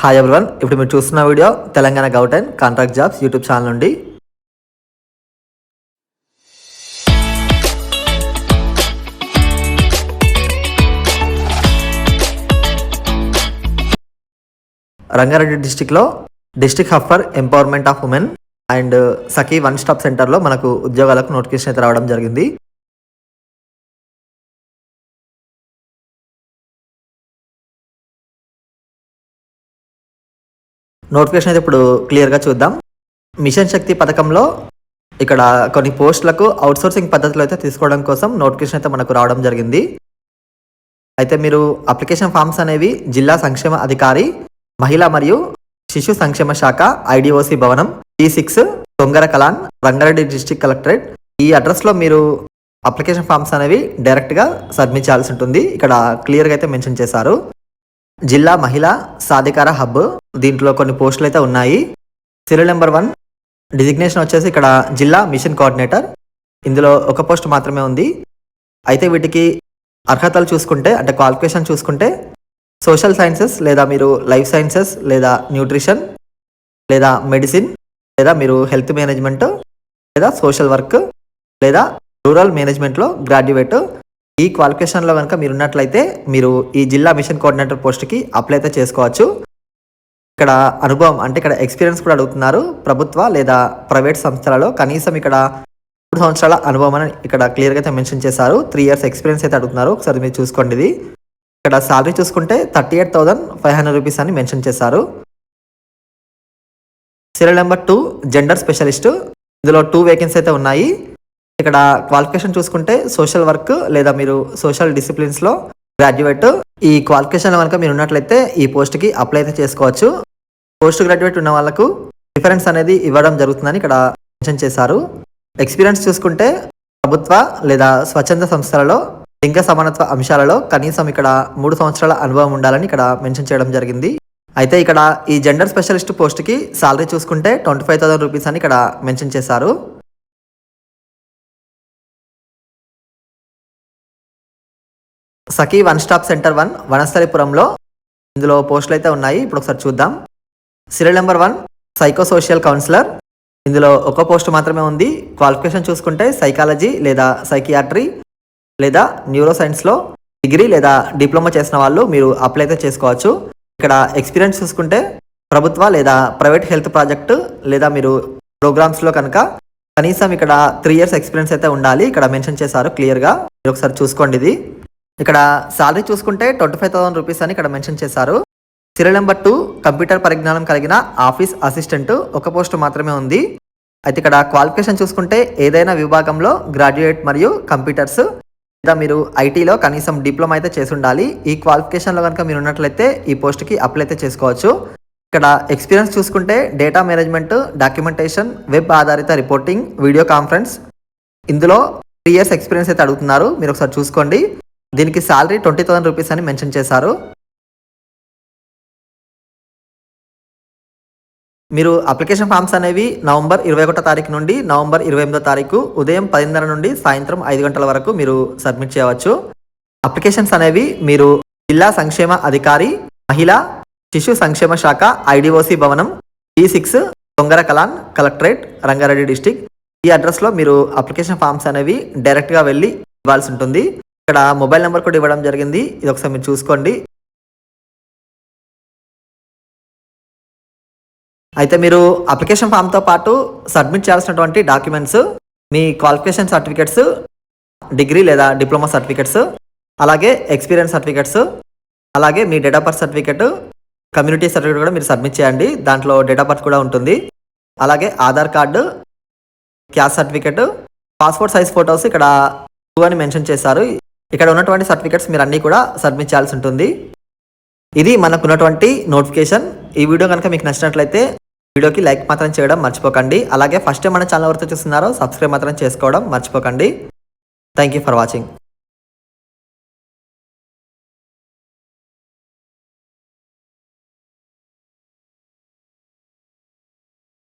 Hi everyone ఇప్పుడు మీరు చూస్తున్న వీడియో తెలంగాణ గౌటెన్ కాంట్రాక్ట్ జాబ్స్ యూట్యూబ్ ఛానల్ నుండి. రంగారెడ్డి డిస్టిక్లో district hub for empowerment of women and Sakhi one stop సెంటర్లో మనకు ఉద్యోగాలకు నోటిఫికేషన్ అయితే రావడం జరిగింది. నోటిఫికేషన్ అయితే ఇప్పుడు క్లియర్గా చూద్దాం. మిషన్ శక్తి పథకంలో ఇక్కడ కొన్ని పోస్టులకు అవుట్సోర్సింగ్ పద్ధతిలో అయితే తీసుకోవడం కోసం నోటిఫికేషన్ అయితే మనకు రావడం జరిగింది. అయితే మీరు అప్లికేషన్ ఫామ్స్ అనేవి జిల్లా సంక్షేమ అధికారి మహిళా మరియు శిశు సంక్షేమ శాఖ ఐడిఓసి భవనం T six Thongara Kalan Rangareddy district collectorate. ఈ అడ్రస్లో మీరు అప్లికేషన్ ఫామ్స్ అనేవి డైరెక్ట్గా సబ్మిట్ చేయాల్సి ఉంటుంది. ఇక్కడ క్లియర్గా అయితే మెన్షన్ చేశారు. జిల్లా మహిళా సాధికార హబ్. దీంట్లో కొన్ని పోస్టులు అయితే ఉన్నాయి. సీరియల్ నెంబర్ వన్ డిజిగ్నేషన్ వచ్చేసి ఇక్కడ జిల్లా మిషన్ కోఆర్డినేటర్. ఇందులో ఒక పోస్ట్ మాత్రమే ఉంది. అయితే వీటికి అర్హతలు చూసుకుంటే అంటే క్వాలిఫికేషన్ చూసుకుంటే సోషల్ సైన్సెస్ లేదా మీరు లైఫ్ సైన్సెస్ లేదా న్యూట్రిషన్ లేదా మెడిసిన్ లేదా మీరు హెల్త్ మేనేజ్మెంట్ లేదా సోషల్ వర్క్ లేదా రూరల్ మేనేజ్మెంట్లో గ్రాడ్యుయేట్ ఈ క్వాలిఫికేషన్లో కనుక మీరు ఉన్నట్లయితే మీరు ఈ జిల్లా మిషన్ కోఆర్డినేటర్ పోస్ట్కి అప్లై అయితే చేసుకోవచ్చు. ఇక్కడ అనుభవం అంటే ఇక్కడ ఎక్స్పీరియన్స్ కూడా అడుగుతున్నారు. ప్రభుత్వ లేదా ప్రైవేట్ సంస్థలలో కనీసం ఇక్కడ మూడు సంవత్సరాల అనుభవం అని ఇక్కడ క్లియర్గా అయితే మెన్షన్ చేశారు. త్రీ ఇయర్స్ ఎక్స్పీరియన్స్ అయితే అడుగుతున్నారు. ఒకసారి మీరు చూసుకోండి ఇది. ఇక్కడ సాలరీ చూసుకుంటే thirty eight thousand five hundred rupees అని మెన్షన్ చేశారు. Serial number two gender specialist. ఇందులో టూ వేకెన్సీ అయితే ఉన్నాయి. ఇక్కడ క్వాలిఫికేషన్ చూసుకుంటే సోషల్ వర్క్ లేదా మీరు సోషల్ డిసిప్లిన్స్లో గ్రాడ్యుయేట్ ఈ క్వాలిఫికేషన్ కనుక మీరు ఉన్నట్లయితే ఈ పోస్ట్కి అప్లై అయితే చేసుకోవచ్చు. పోస్ట్ గ్రాడ్యుయేట్ ఉన్న వాళ్ళకు ప్రిఫరెన్స్ అనేది ఇవ్వడం జరుగుతుందని ఇక్కడ మెన్షన్ చేశారు. ఎక్స్పీరియన్స్ చూసుకుంటే ప్రభుత్వ లేదా స్వచ్ఛంద సంస్థలలో లింగ సమానత్వ అంశాలలో కనీసం ఇక్కడ మూడు సంవత్సరాల అనుభవం ఉండాలని ఇక్కడ మెన్షన్ చేయడం జరిగింది. అయితే ఇక్కడ ఈ జెండర్ స్పెషలిస్ట్ పోస్ట్కి సాలరీ చూసుకుంటే ట్వంటీ ఫైవ్ థౌసండ్ రూపీస్ అని ఇక్కడ మెన్షన్ చేశారు. Sakhi one stop centre one వనస్థలిపురంలో ఇందులో పోస్టులు అయితే ఉన్నాయి. ఇప్పుడు ఒకసారి చూద్దాం. Serial number one psycho social counsellor. ఇందులో ఒక పోస్ట్ మాత్రమే ఉంది. క్వాలిఫికేషన్ చూసుకుంటే సైకాలజీ లేదా సైకియాట్రీ లేదా న్యూరో సైన్స్లో డిగ్రీ లేదా డిప్లొమా చేసిన వాళ్ళు మీరు అప్లై అయితే చేసుకోవచ్చు. ఇక్కడ ఎక్స్పీరియన్స్ చూసుకుంటే ప్రభుత్వ లేదా ప్రైవేట్ హెల్త్ ప్రాజెక్ట్ లేదా మీరు ప్రోగ్రామ్స్లో కనుక కనీసం ఇక్కడ త్రీ ఇయర్స్ ఎక్స్పీరియన్స్ అయితే ఉండాలి. ఇక్కడ మెన్షన్ చేశారు క్లియర్గా. మీరు ఒకసారి చూసుకోండి ఇది. ఇక్కడ సాలరీ చూసుకుంటే ట్వంటీ ఫైవ్ థౌసండ్ రూపీస్ అని ఇక్కడ మెన్షన్ చేశారు. సీరియల్ నెంబర్ టూ కంప్యూటర్ పరిజ్ఞానం కలిగిన ఆఫీస్ అసిస్టెంట్ ఒక పోస్ట్ మాత్రమే ఉంది. అయితే ఇక్కడ క్వాలిఫికేషన్ చూసుకుంటే ఏదైనా విభాగంలో గ్రాడ్యుయేట్ మరియు కంప్యూటర్స్ లేదా మీరు ఐటీలో కనీసం డిప్లొమా అయితే చేసి ఉండాలి. ఈ క్వాలిఫికేషన్లో కనుక మీరు ఉన్నట్లయితే ఈ పోస్ట్కి అప్లై అయితే చేసుకోవచ్చు. ఇక్కడ ఎక్స్పీరియన్స్ చూసుకుంటే డేటా మేనేజ్మెంట్ డాక్యుమెంటేషన్ వెబ్ ఆధారిత రిపోర్టింగ్ వీడియో కాన్ఫరెన్స్ ఇందులో త్రీ ఇయర్స్ ఎక్స్పీరియన్స్ అయితే అడుగుతున్నారు. మీరు ఒకసారి చూసుకోండి. దీనికి శాలరీ ట్వంటీ థౌసండ్ రూపీస్ అని మెన్షన్ చేశారు. మీరు అప్లికేషన్ ఫామ్స్ అనేవి నవంబర్ ఇరవై ఒకటో తారీఖు నుండి నవంబర్ ఇరవై ఎనిమిదో తారీఖు ఉదయం పదిన్నర నుండి సాయంత్రం ఐదు గంటల వరకు మీరు సబ్మిట్ చేయవచ్చు. అప్లికేషన్స్ అనేవి మీరు జిల్లా సంక్షేమ అధికారి మహిళా శిశు సంక్షేమ శాఖ ఐడిఓసి భవనం B six Dongara Kalan collectorate Rangareddy district ఈ అడ్రస్లో మీరు అప్లికేషన్ ఫామ్స్ అనేవి డైరెక్ట్గా వెళ్ళి ఇవ్వాల్సి ఉంటుంది. ఇక్కడ మొబైల్ నెంబర్ కూడా ఇవ్వడం జరిగింది. ఇది ఒకసారి మీరు చూసుకోండి. అయితే మీరు అప్లికేషన్ ఫామ్తో పాటు సబ్మిట్ చేయాల్సినటువంటి డాక్యుమెంట్స్ మీ క్వాలిఫికేషన్ సర్టిఫికెట్స్ డిగ్రీ లేదా డిప్లొమా సర్టిఫికెట్స్ అలాగే ఎక్స్పీరియన్స్ సర్టిఫికెట్స్ అలాగే మీ date of birth certificate community certificate కూడా మీరు సబ్మిట్ చేయండి. దాంట్లో డేట్ ఆఫ్ బర్త్ కూడా ఉంటుంది. అలాగే Aadhaar card caste certificate passport size photos ఇక్కడ టూ అని మెన్షన్ చేశారు. ఇక్కడ ఉన్నటువంటి సర్టిఫికెట్స్ మీరు అన్నీ కూడా సబ్మిట్ చేయాల్సి ఉంటుంది. ఇది మనకున్నటువంటి నోటిఫికేషన్ ఈ వీడియో కనుక మీకు నచ్చినట్లయితే వీడియోకి లైక్ మాత్రం చేయడం మర్చిపోకండి. అలాగే ఫస్ట్ టైం మన ఛానల్ వరకు చూస్తున్నారో సబ్స్క్రైబ్ మాత్రం చేసుకోవడం మర్చిపోకండి. Thank you for watching